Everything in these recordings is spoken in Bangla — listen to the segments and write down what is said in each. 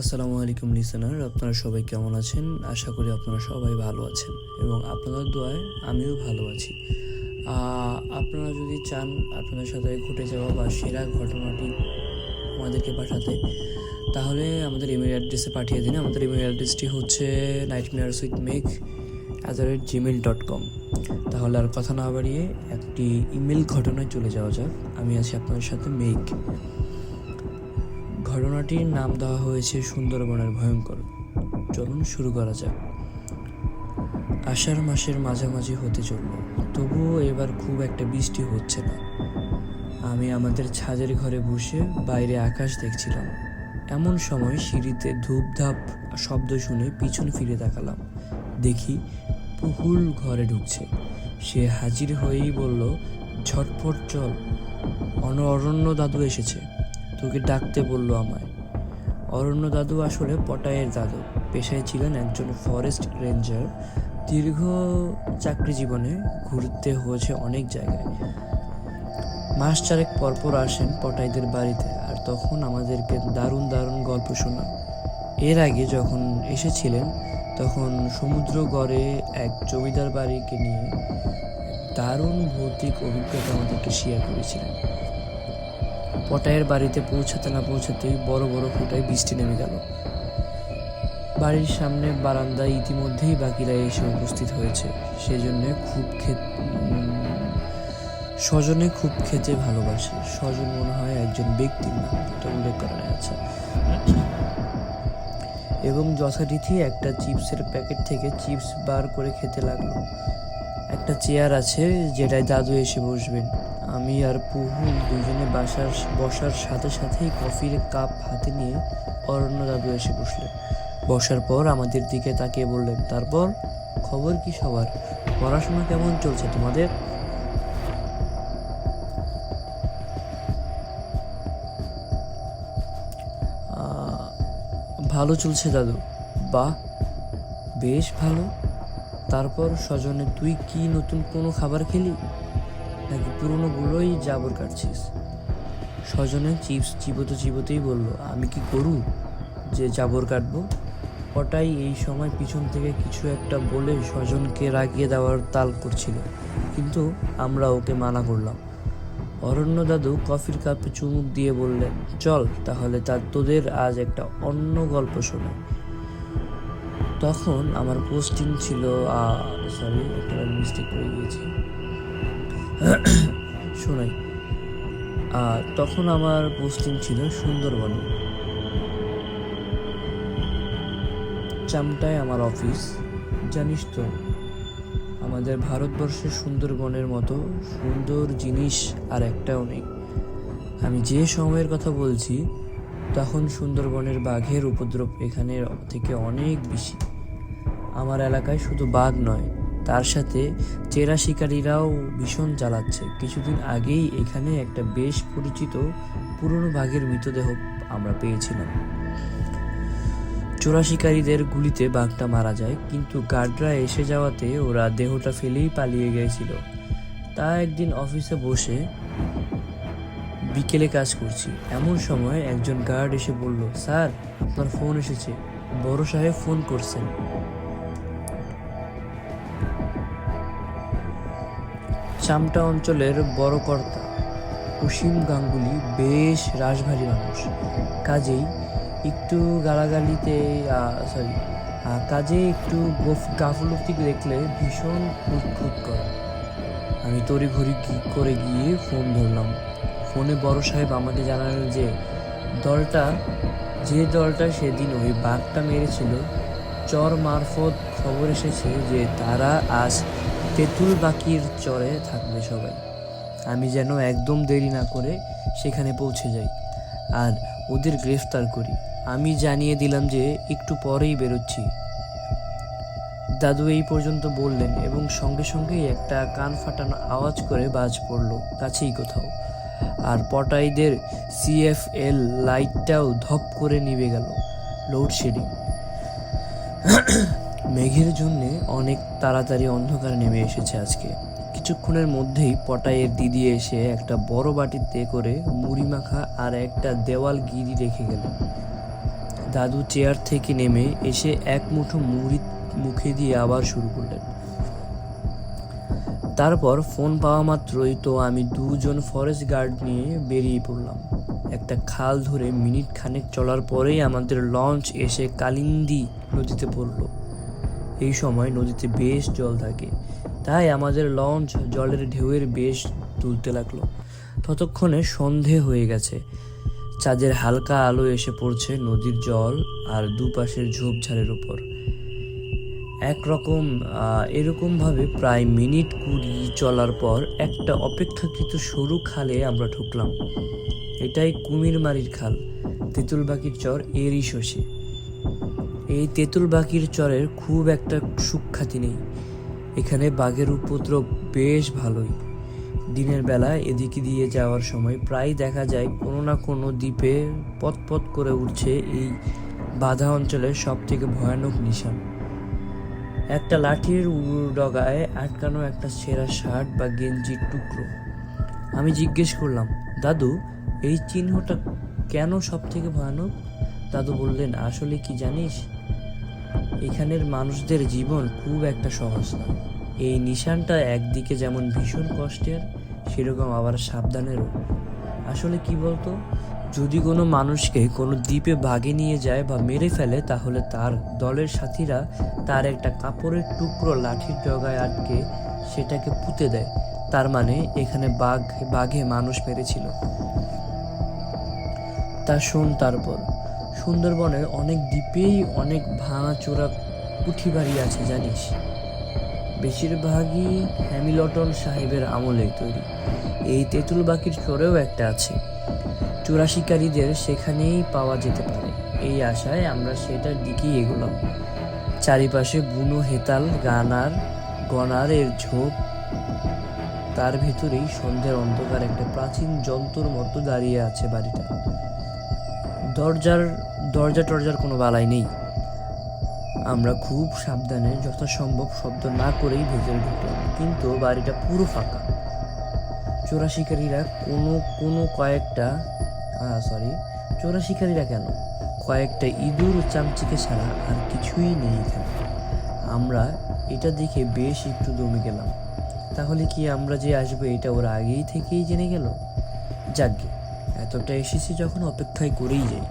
আসসালামু আলাইকুম লিসেনার, আপনারা সবাই কেমন আছেন? আশা করি আপনারা সবাই ভালো আছেন এবং আপনাদের দোয়ায় আমিও ভালো আছি। আপনারা যদি চান আপনাদের সাথে ঘটে যাওয়া বা সেরা ঘটনাটি আমাদেরকে পাঠাতে, তাহলে আমাদের ইমেল অ্যাড্রেসে পাঠিয়ে দিন। আমাদের ইমেল অ্যাড্রেসটি হচ্ছে nightmares with make at the rate Gmail dot com তাহলে আর কথা না বাড়িয়ে একটি ইমেল ঘটনায় চলে যাওয়া যাক। আমি আছি আপনাদের সাথে মেঘ। ঘটনাটির নাম দেওয়া হয়েছে সুন্দরবনের ভয়ঙ্কর। চলুন শুরু করা যাক। আষাঢ় মাসের মাঝামাঝি হতে চলল। তবুও এবার খুব একটা বৃষ্টি হচ্ছে না। আমি আমাদের ছাদের ঘরে বসে বাইরে আকাশ দেখছিলাম। এমন সময় সিঁড়িতে ধূপধাপ শব্দ শুনে পিছন ফিরে তাকালাম। দেখি পুহুল ঘরে ঢুকছে। সে হাজির হয়েই বলল ঝটফট চল। অন অরণ্য দাদু এসেছে। তোকে ডাকতে বলল আমায়। অরণ্য দাদু আসলে পটায়ের দাদু। পেশায় ছিলেন একজন ফরেস্ট রেঞ্জার দীর্ঘ চাকরি জীবনে ঘুরতে হয়েছে অনেক জায়গায়। মাস চারেক পরপর আসেন পটাইদের বাড়িতে আর তখন আমাদেরকে দারুণ দারুণ গল্প শোনান। এর আগে যখন এসেছিলেন, তখন সমুদ্র গড়ে এক জমিদার বাড়িকে নিয়ে দারুণ ভৌতিক অভিজ্ঞতা আমাদেরকে শেয়ার করেছিলেন। পটায়ের বাড়িতে পৌঁছাতে না পৌঁছাতেই বড় বড় ফোঁটায় বৃষ্টি নেমে গেল। বাড়ির সামনে বারান্দায় ইতিমধ্যেই বাকিরা এসে উপস্থিত হয়েছে। সেজন্য খুব খেত স্বজনে খুব খেতে ভালোবাসে। স্বজন মনে হয় একজন ব্যক্তির নাম, এটা উল্লেখ করা নেই আচ্ছা। এবং যথারীতি একটা চিপসের প্যাকেট থেকে চিপস বার করে খেতে লাগল। একটা চেয়ার আছে যেটায় দাদু এসে বসবেন। আমি আর পুহুল দুজনে বাসার বসার সাথে সাথেই কফির কাপ হাতে নিয়ে অরণ্য দাদু এসে বসলেন বসার পর আমাদের দিকে তাকিয়ে বললেন, তারপর খবর কি সবার? পড়াশোনা কেমন চলছে তোমাদের? ভালো চলছে দাদু। বাহ, বেশ ভালো। তারপর স্বজনে, তুই কি নতুন কোনো খাবার খেলি? নাকি পুরনোগুলোই জাবর কাটছিস? স্বজনে চিপস চিবোতে চিবোতেই বলল, আমি কি করু যে জাবর কাটবো? ওটাই এই সময় পিছন থেকে কিছু একটা বলে স্বজনকে রাগিয়ে দেওয়ার তাল করছিল। কিন্তু আমরা ওকে মানা করলাম। অরণ্য দাদু কফির কাপে চুমুক দিয়ে বললেন চল, তাহলে তার তোদের আজ একটা অন্য গল্প শোনাই। তখন আমার পোস্টিং ছিল সরি একটা মিস্টেক করে গিয়েছি। শোনাই। আর তখন আমার পোস্টিং ছিল সুন্দরবনে। চামটায় আমার অফিস। জানিস তো, আমাদের ভারতবর্ষের সুন্দরবনের মতো সুন্দর জিনিস আর একটাও নেই। আমি যে সময়ের কথা বলছি, তখন সুন্দরবনের বাঘের উপদ্রব এখানের থেকে অনেক বেশি। আমার এলাকায় শুধু বাঘ নয় তার সাথে চেরা শিকারীরাও ভীষণ জ্বালাচ্ছে। কিছুদিন আগেই এখানে একটা বেশ পরিচিত পুরনো বাঘের মৃতদেহ আমরা পেয়েছিলাম। চোরা শিকারীদের গুলিতে বাঘটা মারা যায়, কিন্তু গার্ডরা এসে যাওয়াতে ওরা দেহটা ফেলেই পালিয়ে গিয়েছিল। তা একদিন অফিসে বসে বিকেলে কাজ করছি। এমন সময় একজন গার্ড এসে বলল, স্যার, আপনার ফোন এসেছে। বড় সাহেব ফোন করছেন। চামটা অঞ্চলের বড় কর্তা অসীম গাঙ্গুলি বেশ রাশভারী মানুষ। কাজেই একটু গালাগালিতে সরি কাজে একটু গফ- গাফলতি দেখলে ভীষণ খুঁত করে। আমি তড়িঘড়ি করে গিয়ে ফোন ধরলাম। ফোনে বড় সাহেব আমাকে জানালেন যে, দলটা যে দলটা সেদিন ওই বাঘটা মেরেছিল, চর মারফত খবর এসেছে যে তারা আজ তেঁতুল বাকির চরে থাকবে সবাই। আমি যেন একদম দেরি না করে সেখানে পৌঁছে যাই আর ওদের গ্রেফতার করি। আমি জানিয়ে দিলাম যে একটু পরেই বেরোচ্ছি। দাদু এই পর্যন্ত বললেন এবং সঙ্গে সঙ্গেই একটা কান ফাটানো আওয়াজ করে বাজ পড়ল কাছেই কোথাও। আর পটাইদের সিএফএল লাইটটাও ধপ করে নিভে গেল লোডশেডিং মেঘের জন্য অনেক তাড়াতাড়ি অন্ধকার নেমে এসেছে আজকে। কিছুক্ষণের মধ্যেই পটাইয়ের দিদি এসে একটা বড় বাটিতে করে মুড়ি মাখা আর একটা দেওয়াল গিরি রেখে গেলেন। দাদু চেয়ার থেকে নেমে এসে এক মুঠো মুড়ি মুখে দিয়ে আবার শুরু করলেন। তারপর ফোন পাওয়া মাত্রই তো আমি দুজন ফরেস্ট গার্ড নিয়ে বেরিয়ে পড়লাম। একটা খাল ধরে মিনিট খানেক চলার পরেই আমাদের লঞ্চ এসে কালিন্দি নদীতে পড়ল। এই সময় নদীতে বেশ জল থাকে। তাই আমাদের লঞ্চ জলের ঢেউয়ের বেশ তুলতে লাগল। ততক্ষণে সন্ধে হয়ে গেছে। চাঁদের হালকা আলো এসে পড়ছে নদীর জল আর দুপাশের ঝোপঝাড়ের উপর। একরকম এরকমভাবে প্রায় মিনিট কুড়ি চলার পর একটা অপেক্ষাকৃত সরু খালে আমরা ঢুকলাম। এটাই কুমিরমারির খাল। তেঁতুলবাকির চর এরই শোষে এই তেঁতুলবাকির চরের খুব একটা সুখ্যাতি নেই। এখানে বাঘের উপদ্রব বেশ ভালোই। দিনের বেলা এদিকে দিয়ে যাওয়ার সময় প্রায় দেখা যায় কোনো না কোনো দ্বীপে পথ করে উঠছে এই বাধা অঞ্চলের সব থেকে ভয়ানক নিশান। একটা লাঠির ডগায় আটকানো একটা ছেঁড়া শার্ট বা গেঞ্জির টুকরো। আমি জিজ্ঞেস করলাম, দাদু, এই চিহ্নটা কেন সব থেকে ভয়ানক? দাদু বললেন, আসলে কি জানিস? এখানের মানুষদের জীবন খুব একটা সহজ না এই নিশানটা একদিকে যেমন ভীষণ কষ্টের, সেরকম আবার সাবধানেরও। আসলে কি বলতো? যদি কোনো মানুষকে কোনো দ্বীপে বাগে নিয়ে যায় বা মেরে ফেলে, তাহলে তার দলের সাথীরা তার একটা কাপড়ের টুকরো লাঠির ডগায় আটকে সেটাকে পুঁতে দেয়। তার মানে এখানে বাঘ, বাঘে মানুষ মেরেছিল। তা শোন তারপর। সুন্দরবনের অনেক দ্বীপেই অনেক ভাঙাচোরা কুঠি বাড়ি আছে, জানিস? বেশিরভাগই হ্যামিলটন সাহেবের আমলেই তৈরি। এই তেঁতুল বাকির চরেও একটা আছে। চোরা শিকারীদের সেখানেই পাওয়া যেতে পারে। এই আশায় আমরা সেটার দিকেই এগোলাম। চারিপাশে বুনো হেতাল, গানার, গনার এর ঝোপ। তার ভেতরেই সন্ধ্যের অন্ধকার একটা প্রাচীন যন্ত্রর মতো দাঁড়িয়ে আছে বাড়িটা। দরজার, দরজা টরজার কোনো বালাই নেই। আমরা খুব সাবধানে, যথাসম্ভব শব্দ না করেই ভেতরে ঢুকলাম, কিন্তু বাড়িটা পুরো ফাঁকা। চোরা শিকারীরা কোনো কোনো কয়েকটা সরি চোরা শিকারীরা কেন? কয়েকটা ইঁদুর চামচিকে ছাড়া আর কিছুই নেই এখানে। আমরা এটা দেখে বেশ একটু দমে গেলাম। তাহলে কি আমরা যে আসব এটা ওরা আগেই থেকেই জেনে গেল? যাকগে এতটা এসেছি যখন অপেক্ষায় করেই যাই।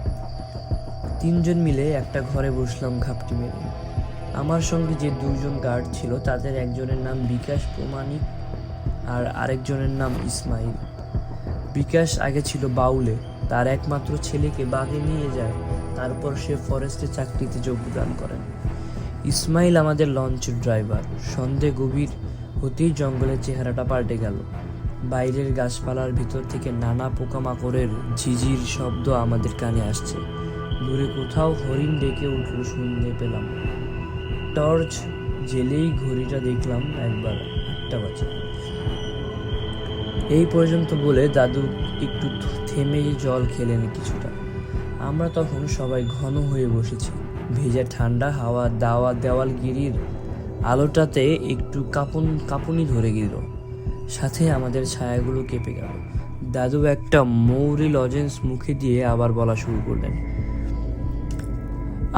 তিনজন মিলে একটা ঘরে বসলাম ঘাপটি মেরে। আমার সঙ্গে যে দুজন গার্ড ছিল, তাদের একজনের নাম বিকাশ প্রমাণিক আর আরেকজনের নাম ইসমাইল। বিকাশ আগে ছিল বাউলে, তার একমাত্র ছেলেকে বাগে নিয়ে যায়, তারপর সে ফরেস্টে চাকরিতে যোগদান করেন। ইসমাইল আমাদের লঞ্চের ড্রাইভার। সন্ধে গভীর হতেই জঙ্গলের চেহারাটা পাল্টে গেল। বাইরের গাছপালার ভিতর থেকে নানা পোকামাকড়ের ঝিঝির শব্দ আমাদের কানে আসছে। দূরে কোথাও হরিণ ডেকে উঠল শুনতে পেলাম। টর্চ জেলেই ঘড়িটা দেখলাম একবার, আটটা বাজে। এই পর্যন্ত বলে দাদু একটু থেমে জল খেলেন কিছুটা। আমরা তখন সবাই ঘন হয়ে বসেছি। ভেজা ঠান্ডা হাওয়া দাওয়া দেওয়াল গিরির আলোটাতে একটু কাঁপন, কাঁপুনি ধরে গেল। সাথে আমাদের ছায়াগুলো কেঁপে গেল। দাদু একটা মৌরি লজেন্স মুখে দিয়ে আবার বলা শুরু করলেন,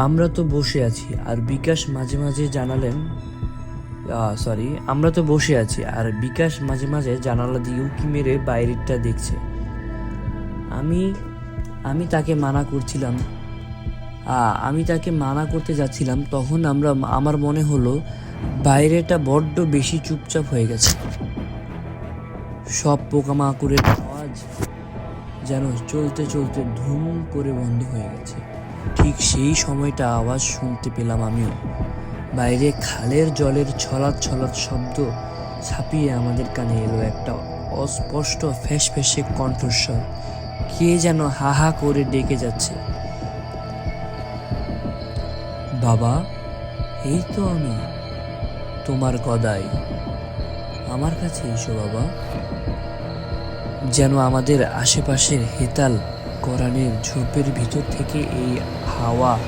আমরা তো বসে আছি। আর বিকাশ মাঝে মাঝে জানালেন সরি আমরা তো বসে আছি। আর বিকাশ মাঝে মাঝে জানালা দিয়ে উকি মেরে বাইরেরটা দেখছে। আমি আমি তাকে মানা করছিলাম। আমি তাকে মানা করতে যাচ্ছিলাম, তখন আমরা, আমার মনে হলো বাইরেটা বড্ড বেশি চুপচাপ হয়ে গেছে। সব পোকামাকড়ের আওয়াজ যেন চলতে চলতে ধুম করে বন্ধ হয়ে গেছে। ঠিক সেই সময়টা আওয়াজ শুনতে পেলাম আমিও। বাইরে খালের জলের ছলাৎ ছলাৎ শব্দ ছাপিয়ে আমাদের কানে এলো একটা অস্পষ্ট ফ্যাস ফ্যাসে কণ্ঠস্বর। কে যেন হা হা করে ডেকে যাচ্ছে। বাবা, এই তো আমি। তোমার গদাই। আমার কাছে এসো বাবা। যেন আমাদের আশেপাশের হেতাল কোরআনের ঝোপের ভিতর থেকে এই হাওয়া,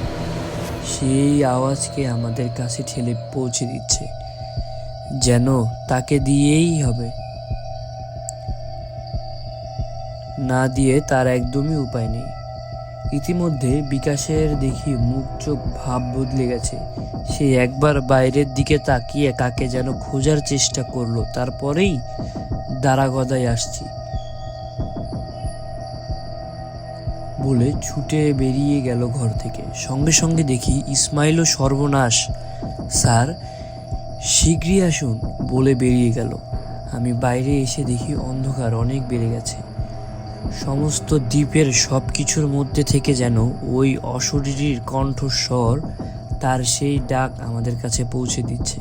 সেই আওয়াজকে আমাদের কাছে ঠেলে পৌঁছে দিচ্ছে। যেন তাকে দিয়েই হবে। না দিয়ে তার একদমই উপায় নেই। ইতিমধ্যে বিকাশের দেখি মুখ চোখ ভাব বদলে গেছে। সে একবার বাইরের দিকে তাকিয়ে কাকে যেন খোঁজার চেষ্টা করল, তারপরেই দাঁড়া গদায় আসছি। বলে ছুটে বেরিয়ে গেল ঘর থেকে। সঙ্গে সঙ্গে দেখি ইসমাইলও সর্বনাশ। স্যার শীঘ্রই আসুন, বলে বেরিয়ে গেল। আমি বাইরে এসে দেখি অন্ধকার অনেক বেড়ে গেছে। সমস্ত দ্বীপের সব কিছুর মধ্যে থেকে যেন ওই অশরীরীর কণ্ঠস্বর তার সেই ডাক আমাদের কাছে পৌঁছে দিচ্ছে।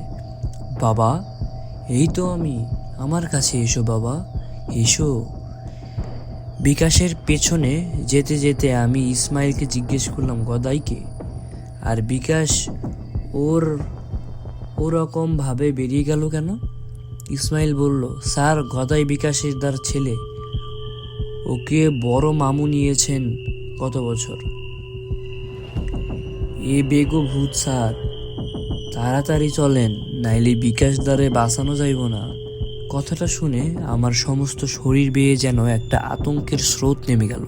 বাবা, এই তো আমি, আমার কাছে এসো বাবা, এসো। বিকাশের পেছনে যেতে যেতে আমি ইসমাইলকে জিজ্ঞেস করলাম, গদাইকে? আর বিকাশ ওর, ওরকমভাবে বেরিয়ে গেল কেন? ইসমাইল বলল, স্যার, গদাই বিকাশের দ্বার ছেলে। ওকে বড় মামু নিয়েছেন কত বছর? এ বেগো ভূত স্যার। তাড়াতাড়ি চলেন, নাইলে বিকাশ দ্বারে বাঁচানো যাইব না। কথাটা শুনে আমার সমস্ত শরীর বেয়ে যেন একটা আতঙ্কের স্রোত নেমে গেল।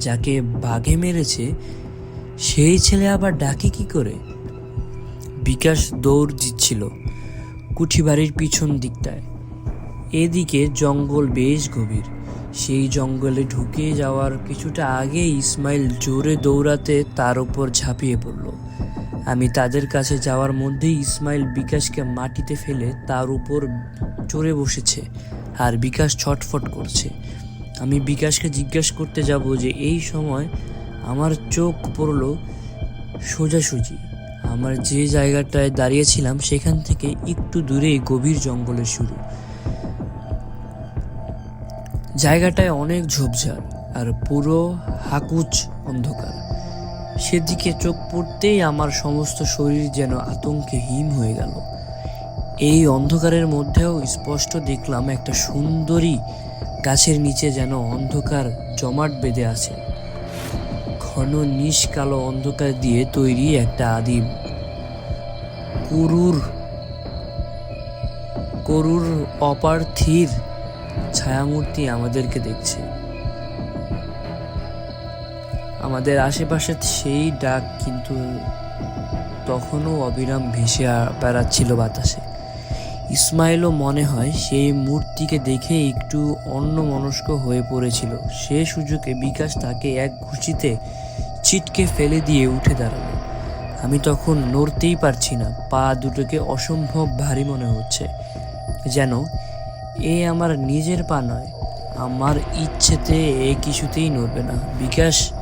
যাকে বাঘে মেরেছে, সেই ছেলে আবার ডাকে কি করে? বিকাশ দৌড় দিচ্ছিল কুঠিবাড়ির পিছন দিকটায়। এদিকে জঙ্গল বেশ গভীর। সেই জঙ্গলে ঢুকে যাওয়ার কিছুটা আগে ইসমাইল জোরে দৌড়াতে তার উপর ঝাঁপিয়ে পড়ল। আমি তাদের কাছে যাওয়ার মধ্যেই ইসমাইল বিকাশকে মাটিতে ফেলে তার উপর চড়ে বসেছে আর বিকাশ ছটফট করছে। আমি বিকাশকে জিজ্ঞেস করতে যাব যে, এই সময় আমার চোখ পড়ল সোজাসুজি। আমার যে জায়গাটায় দাঁড়িয়েছিলাম সেখান থেকে একটু দূরে গভীর জঙ্গলের শুরু। জায়গাটায় অনেক ঝোপঝাড় আর পুরো হাকুচ অন্ধকার। সেদিকে চোখ পড়তেই আমার সমস্ত শরীর যেন আতঙ্কে হিম হয়ে গেল। এই অন্ধকারের মধ্যেও স্পষ্ট দেখলাম একটা সুন্দরী গাছের নিচে যেন অন্ধকার জমাট বেঁধে আছে। ঘন নিশ কালো অন্ধকার দিয়ে তৈরি একটা আদিম। করুর করুর অপার্থির ছায়ামূর্তি আমাদেরকে দেখছে। আমাদের আশেপাশে সেই ডাক কিন্তু তখনও অবিরাম ভেসে বেড়াচ্ছিল বাতাসে। ইসমাইলও মনে হয় সেই মূর্তিকে দেখে একটু অন্য মনস্ক হয়ে পড়েছিল। সে সুযোগে বিকাশ তাকে এক ঘুষিতে চিটকে ফেলে দিয়ে উঠে দাঁড়াল। আমি তখন নড়তেই পারছি না, পা দুটোকে অসম্ভব ভারী মনে হচ্ছে, যেন এ আমার নিজের পা নয়, আমার ইচ্ছেতে এ কিছুতেই নড়বে না। বিকাশ,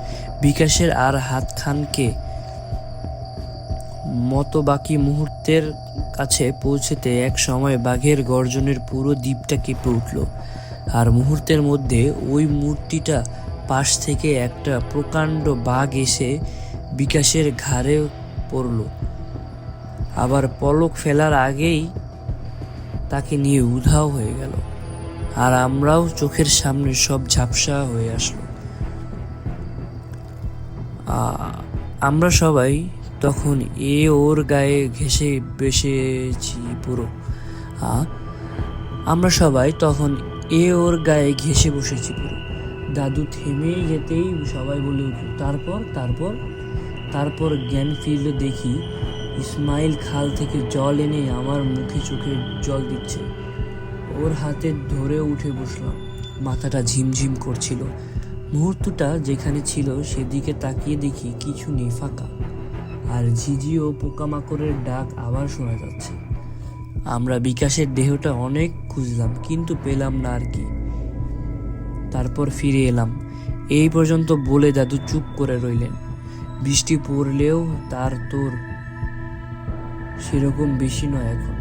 বিকাশের আর হাতখানকে মতো বাকি মুহূর্তের কাছে পৌঁছেতে এক সময় বাঘের গর্জনের পুরো দ্বীপটা কেঁপে উঠল। আর মুহূর্তের মধ্যে ওই মূর্তিটা পাশ থেকে একটা প্রকাণ্ড বাঘ এসে বিকাশের ঘাড়ে পড়ল। আবার পলক ফেলার আগেই তাকে নিয়ে উধাও হয়ে গেল। আর আমরাও চোখের সামনে সব ঝাপসা হয়ে আসলো। আমরা সবাই তখন এ ওর গায়ে ঘেসে বেসেছি পুরো। আমরা সবাই তখন এ ওর গায়ে ঘেসে বসেছি পুরো। দাদু থেমে যেতেই সবাই বলে উঠল, তারপর তারপর? তারপর জ্ঞান ফিরল দেখি ইসমাইল খাল থেকে জল এনে আমার মুখে চোখে জল দিচ্ছে। ওর হাতে ধরে উঠে বসলাম। মাথাটা ঝিমঝিম করছিল। মুহূর্তটা যেখানে ছিল সেদিকে তাকিয়ে দেখি কিছু নেই ফাঁকা। আর ঝিঝি ও পোকামাকড়ের ডাক আবার শোনা যাচ্ছে। আমরা বিকাশের দেহটা অনেক খুঁজলাম, কিন্তু পেলাম না আর কি। তারপর ফিরে এলাম। এই পর্যন্ত বলে দাদু চুপ করে রইলেন। বৃষ্টি পড়লেও তার তোর সেরকম বেশি নয় এখন।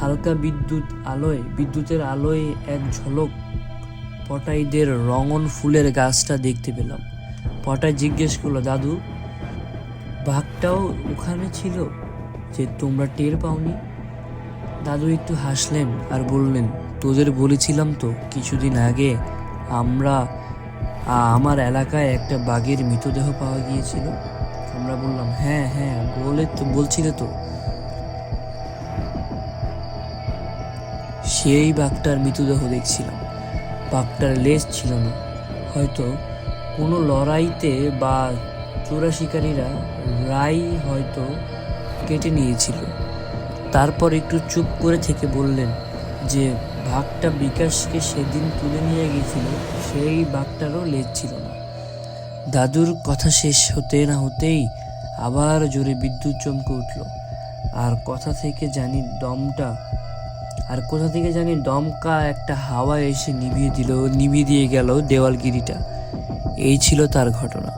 হালকা বিদ্যুৎ আলোয়, বিদ্যুতের আলোয় এক ঝলক পটাইদের রঙন ফুলের গাছটা দেখতে পেলাম। পটাই জিজ্ঞেস করল, দাদু, বাঘটাও ওখানে ছিল যে তোমরা টের পাওনি? দাদু একটু হাসলেন আর বললেন, তোদের বলেছিলাম তো, কিছুদিন আগে আমরা আমার এলাকায় একটা বাঘের মৃতদেহ পাওয়া গিয়েছিল। আমরা বললাম হ্যাঁ হ্যাঁ বলে তো, বলছিলে তো। সেই বাঘটার মৃতদেহ দেখছিলাম। বাঘটার লেজ ছিল না। হয়তো কোনো লড়াইতে বা চোরা শিকারীরা রাই হয়তো কেটে নিয়েছিল। তারপর একটু চুপ করে থেকে বললেন যে, বাঘটা বিকাশকে সেদিন তুলে নিয়ে গেছিল সেই বাঘটারও লেজ ছিল না। দাদুর কথা শেষ হতে না হতেই আবার জোরে বিদ্যুৎ চমকে উঠল। আর কথা থেকে জানি দমটা, আর কোথা থেকে জানি দমকা একটা হাওয়া এসে নিভিয়ে দিল, নিভিয়ে দিয়ে গেল দেওয়ালগিরিটা। এই ছিল তার ঘটনা।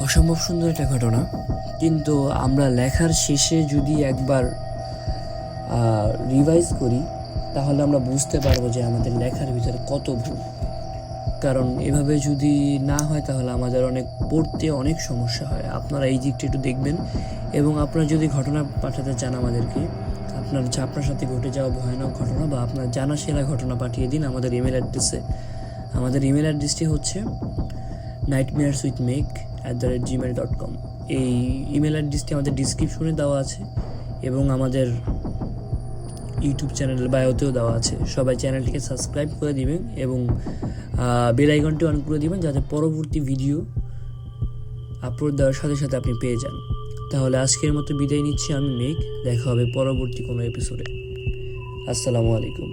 অসম্ভব সুন্দর একটা ঘটনা। কিন্তু আমরা লেখার শেষে যদি একবার রিভাইজ করি, তাহলে আমরা বুঝতে পারব যে আমাদের লেখার ভিতরে কত ভুল। কারণ এভাবে যদি না হয় তাহলে আমাদের অনেক পড়তে অনেক সমস্যা হয়। আপনারা এই দিকটা একটু দেখবেন এবং আপনারা যদি ঘটনা পাঠাতে চান আমাদেরকে, আপনার আপনার সাথে ঘটে যাওয়া ভয়ানক ঘটনা বা আপনার জানা সেরা ঘটনা পাঠিয়ে দিন আমাদের ইমেল অ্যাড্রেসে আমাদের ইমেল অ্যাড্রেসটি হচ্ছে nightmares with make at the rate Gmail dot com এই ইমেল অ্যাড্রেসটি আমাদের ডিসক্রিপশনে দেওয়া আছে এবং আমাদের ইউটিউব চ্যানেলের বায়োতেও দেওয়া আছে। সবাই চ্যানেলটিকে সাবস্ক্রাইব করে দিবেন এবং বেল আইকনটি অন করে দিবেন যাতে পরবর্তী ভিডিও আপলোড দেওয়ার সাথে সাথে আপনি পেয়ে যান। তাহলে আজকের মতো বিদায় নিচ্ছি, আমি মেঘ, দেখা হবে পরবর্তী কোনো এপিসোডে আসসালামু আলাইকুম।